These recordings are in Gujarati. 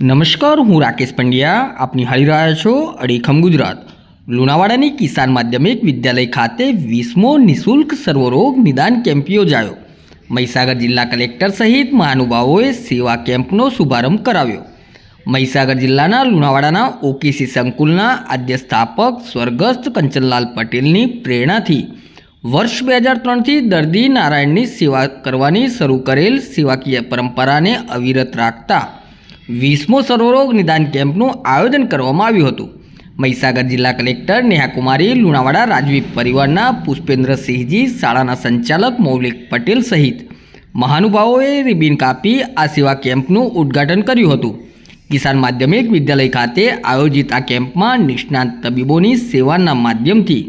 નમસ્કાર, હું રાકેશ પંડ્યા. આપની નિહાળી રહ્યા છો અડીખમ ગુજરાત. લુણાવાડાની કિસાન માધ્યમિક વિદ્યાલય ખાતે વીસમો નિઃશુલ્ક સર્વરોગ નિદાન કેમ્પ યોજાયો. મહીસાગર જિલ્લા કલેક્ટર સહિત મહાનુભાવોએ સેવા કેમ્પનો શુભારંભ કરાવ્યો. મહીસાગર જિલ્લાના લુણાવાડાના ઓકેસી સંકુલના આદ્ય સ્થાપક સ્વર્ગસ્થ કંચનલાલ પટેલની પ્રેરણાથી વર્ષ બે હજાર ત્રણથી દર્દી નારાયણની સેવા કરવાની શરૂ કરેલ સેવાકીય પરંપરાને અવિરત રાખતા વીસમો સર્વરોગ નિદાન કેમ્પનું આયોજન કરવામાં આવ્યું હતું. મહીસાગર જિલ્લા કલેક્ટર નેહાકુમારી, લુણાવાડા રાજવી પરિવારના પુષ્પેન્દ્રસિંહજી શાળાના સંચાલક મૌલિક પટેલ સહિત મહાનુભાવોએ રિબિન કાપી આ સેવા કેમ્પનું ઉદ્ઘાટન કર્યું હતું. કિસાન માધ્યમિક વિદ્યાલય ખાતે આયોજિત આ કેમ્પમાં નિષ્ણાત તબીબોની સેવાના માધ્યમથી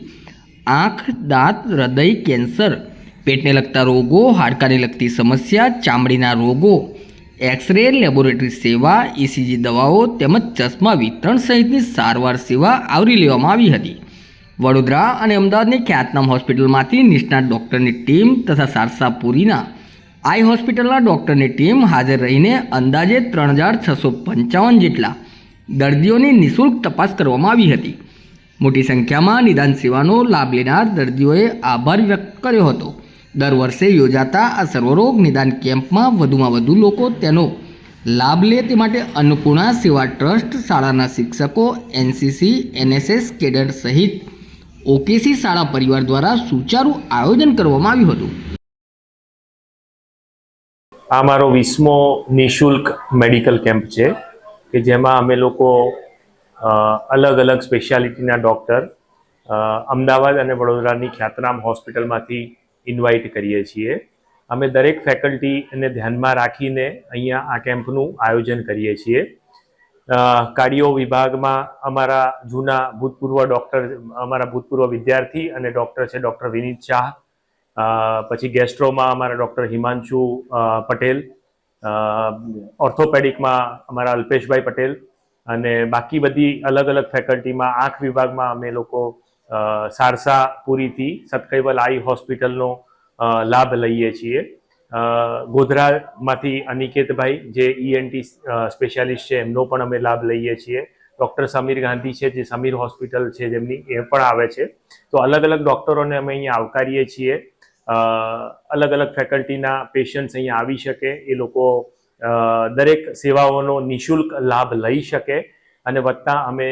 આંખ, દાંત, હૃદય, કેન્સર, પેટને લગતા રોગો, હાડકાને લગતી સમસ્યા, ચામડીના રોગો એક્સરે લેબોરેટરી સેવા ઇસીજી દવાઓ તેમજ ચશ્મા વિતરણ સહિતની સારવાર સેવા આવરી લેવામાં આવી હતી. વડોદરા અને અમદાવાદની ખ્યાતનામ હોસ્પિટલમાંથી નિષ્ણાત ડૉક્ટરની ટીમ તથા સારસાપુરીના આઈ હોસ્પિટલના ડૉક્ટરની ટીમ હાજર રહીને અંદાજે ત્રણ હજાર છસો પંચાવન જેટલા દર્દીઓની નિઃશુલ્ક તપાસ કરવામાં આવી હતી. મોટી સંખ્યામાં નિદાન સેવાનો લાભ લેનાર દર્દીઓએ આભાર વ્યક્ત કર્યો હતો. દર વર્ષે યોજાતા આ સર્વરોગ નિદાન કેમ્પમાં વધુમાં વધુ લોકો તેનો લાભ લે તે માટે અન્નપૂર્ણા સેવા ટ્રસ્ટ શાળાના શિક્ષકો, એનસીસી, એનએસએસ કેડર સહિત ઓકેસી શાળા પરિવાર દ્વારા સુચારુ આયોજન કરવામાં આવ્યું હતું. આ મારો વીસમો નિઃશુલ્ક મેડિકલ કેમ્પ છે કે જેમાં અમે લોકો અલગ અલગ સ્પેશિયાલિટીના ડૉક્ટર અમદાવાદ અને વડોદરાની ખ્યાતનામ હોસ્પિટલમાંથી ઇન્વાઇટ કરીએ છીએ. અમે દરેક ફેકલ્ટીને ધ્યાનમાં રાખીને અહીંયા આ કેમ્પનું આયોજન કરીએ છીએ. કાર્ડિયો વિભાગમાં અમારા જૂના ભૂતપૂર્વ ડૉક્ટર અમારા ભૂતપૂર્વ વિદ્યાર્થી અને ડૉક્ટર છે ડૉક્ટર વિનીત શાહ. પછી ગેસ્ટ્રોમાં અમારા ડૉક્ટર હિમાંશુ પટેલ. ઓર્થોપેડિકમાં અમારા અલ્પેશભાઈ પટેલ. અને બાકી બધી અલગ અલગ ફેકલ્ટીમાં આંખ વિભાગમાં અમે લોકો સારસા પુરીથી સતકૈવલ આઈ હોસ્પિટલનો લાભ લઈએ છીએ. ગોધરામાંથી અનિકેતભાઈ, જે ઈએનટી સ્પેશિયાલિસ્ટ છે, એમનો પણ અમે લાભ લઈએ છીએ. ડૉક્ટર સમીર ગાંધી છે, જે સમીર હોસ્પિટલ છે, જેમની એ પણ આવે છે. તો અલગ અલગ ડૉક્ટરોને અમે અહીંયા આવકારીએ છીએ. અલગ અલગ ફેકલ્ટીના પેશન્ટ્સ અહીંયા આવી શકે, એ લોકો દરેક સેવાઓનો નિઃશુલ્ક લાભ લઈ શકે. અને વત્તા અમે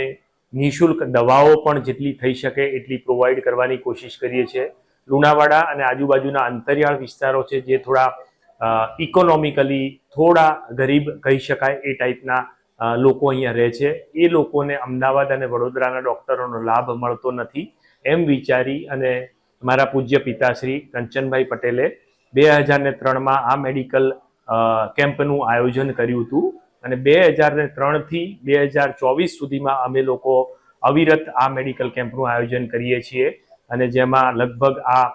નિઃશુલ્ક દવાઓ પણ જેટલી થઈ શકે એટલી પ્રોવાઈડ કરવાની કોશિશ કરીએ છીએ. લુણાવાડા અને આજુબાજુના અંતરિયાળ વિસ્તારો છે જે થોડા ઇકોનોમિકલી થોડા ગરીબ કહી શકાય એ ટાઈપના લોકો અહીંયા રહે છે. એ લોકોને અમદાવાદ અને વડોદરાના ડૉક્ટરોનો લાભ મળતો નથી. એમ વિચારી અને મારા પૂજ્ય પિતાશ્રી કંચનભાઈ પટેલે બે હજાર ત્રણમાં આ મેડિકલ કેમ્પનું આયોજન કર્યું હતું. અને બે હજાર ને ત્રણથી બે હજાર ચોવીસ સુધીમાં અમે લોકો અવિરત આ મેડિકલ કેમ્પનું આયોજન કરીએ છીએ. અને જેમાં લગભગ આ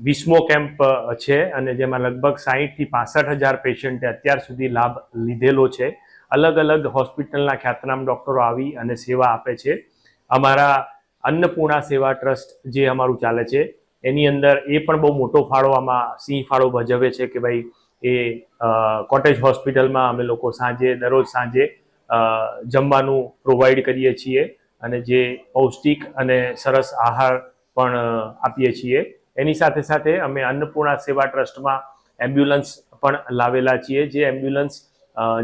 વીસમો કેમ્પ છે અને જેમાં લગભગ સાહીઠથી પાસઠ હજાર પેશન્ટે અત્યાર સુધી લાભ લીધેલો છે. અલગ અલગ હોસ્પિટલના ખ્યાતનામ ડૉક્ટરો આવી અને સેવા આપે છે. અમારા અન્નપૂર્ણા સેવા ટ્રસ્ટ જે અમારું ચાલે છે, એની અંદર એ પણ બહુ મોટો ફાળો આમાં સિંહ ફાળો ભજવે છે કે ભાઈ એ કોટેજ હોસ્પિટલમાં અમે લોકો સાંજે, દરરોજ સાંજે જમવાનું પ્રોવાઈડ કરીએ છીએ અને જે પૌષ્ટિક અને સરસ આહાર પણ આપીએ છીએ. એની સાથે સાથે અમે અન્નપૂર્ણા સેવા ટ્રસ્ટમાં એમ્બ્યુલન્સ પણ લાવેલા છીએ. જે એમ્બ્યુલન્સ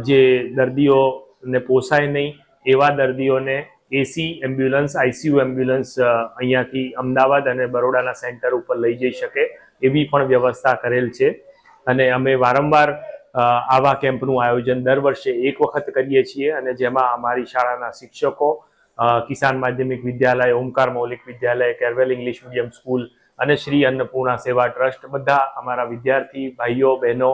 જે દર્દીઓને પોસાય નહીં, એવા દર્દીઓને એસી એમ્બ્યુલન્સ આઈસીયુ એમ્બ્યુલન્સ અહીંયાથી અમદાવાદ અને બરોડાના સેન્ટર ઉપર લઈ જઈ શકે એવી પણ વ્યવસ્થા કરેલ છે. અને અમે વારંવાર આવા કેમ્પનું આયોજન દર વર્ષે એક વખત કરીએ છીએ અને જેમાં અમારી શાળાના શિક્ષકો Kisan Madhyamik Vidyalaya, Omkar Maulik Vidyalaya, Carewell English medium school અને શ્રી અન્નપૂર્ણા સેવા ટ્રસ્ટ બધા અમારા વિદ્યાર્થી, ભાઈઓ, બહેનો,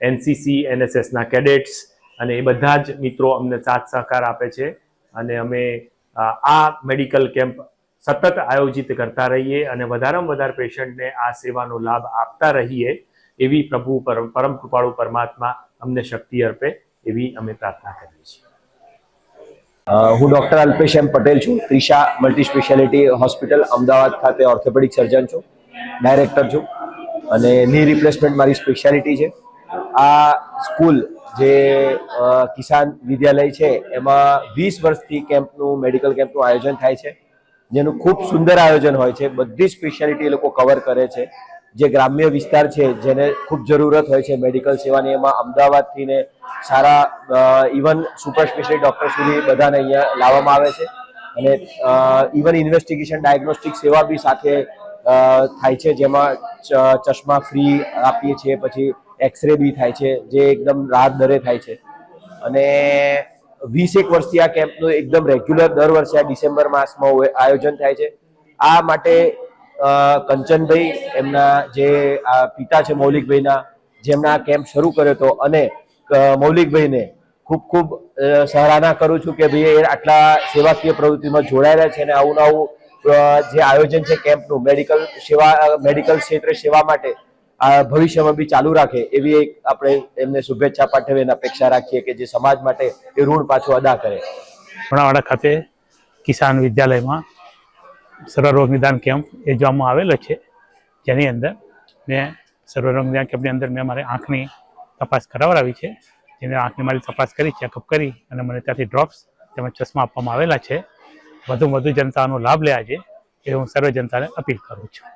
એનસીસી, એનએસએસના કેડેટ્સ અને એ બધા જ મિત્રો અમને સાથ સહકાર આપે છે. અને અમે આ મેડિકલ કેમ્પ સતત આયોજિત કરતા રહીએ અને વધારેમાં વધારે પેશન્ટને આ સેવાનો લાભ આપતા રહીએ. એવી પ્રભુ પરમ કૃપાળુ પરમાત્મા અમને શક્તિ અર્પે એવી અમે પ્રાર્થના કરીએ છીએ. હું ડૉક્ટર અલ્પેશ એમ પટેલ છું Trisha multi speciality hospital, Ahmedabad ખાતે ઓર્થોપેડિક સર્જન છું, ડાયરેક્ટર છું અને ની રિપ્લેસમેન્ટ મારી સ્પેશિયાલિટી છે. આ સ્કૂલ જે કિસાન વિદ્યાલય છે, એમાં વીસ વર્ષથી કેમ્પનું, મેડિકલ કેમ્પનું આયોજન થાય છે. જેનું ખૂબ સુંદર આયોજન હોય છે. બધી સ્પેશિયાલિટી એ લોકો કવર કરે છે. જે ગ્રામ્ય વિસ્તાર છે, જેને ખૂબ જરૂરત હોય છે મેડિકલ સેવાની, એમાં અમદાવાદથી ને સારા ઇવન સુપર સ્પેશિયલ ડૉક્ટર સુધી બધાને અહીંયા લાવવામાં આવે છે. અને ઇવન ઇન્વેસ્ટિગેશન ડાયગ્નોસ્ટિક સેવા બી સાથે થાય છે, જેમાં ચશ્મા ફ્રી આપીએ છીએ, પછી એક્સરે બી થાય છે, જે એકદમ રાહત દરે થાય છે. અને વીસેક વર્ષથી આ કેમ્પનું એકદમ રેગ્યુલર દર વર્ષે આ ડિસેમ્બર માસમાં આયોજન થાય છે. આ માટે કંચનભાઈ એમના જે આ પિતા છે મૌલિકભાઈના જેમના આ કેમ્પ શરૂ કર્યો હતો અને મૌલિકભાઈને ખૂબ ખૂબ સરાહના કરું છું કે ભાઈ એ આટલા સેવાકીય પ્રવૃત્તિમાં જોડાયેલા છે અને આવું આવું જે આયોજન છે કેમ્પનું, મેડિકલ સેવા મેડિકલ ક્ષેત્રે સેવા માટે, આ ભવિષ્યમાં બી ચાલુ રાખે એવી એક આપણે એમને શુભેચ્છા પાઠવે એની અપેક્ષા રાખીએ કે જે સમાજ માટે એ ઋણ પાછું અદા કરે. લુણાવાડા ખાતે કિસાન વિદ્યાલયમાં સર્વરોગ નિદાન કેમ્પ યોજવામાં આવેલો છે, જેની અંદર મેં સર્વરોગ નિદાન કેમ્પની અંદર મેં મારી આંખની તપાસ કરાવડાવી છે, જેને આંખની મારી તપાસ કરી ચેકઅપ કરી અને મને ત્યાંથી ડ્રોપ્સ તેમજ ચશ્મા આપવામાં આવેલા છે. વધુ વધુ જનતાનો લાભ લે આજે, એ હું સર્વ જનતાને અપીલ કરું છું.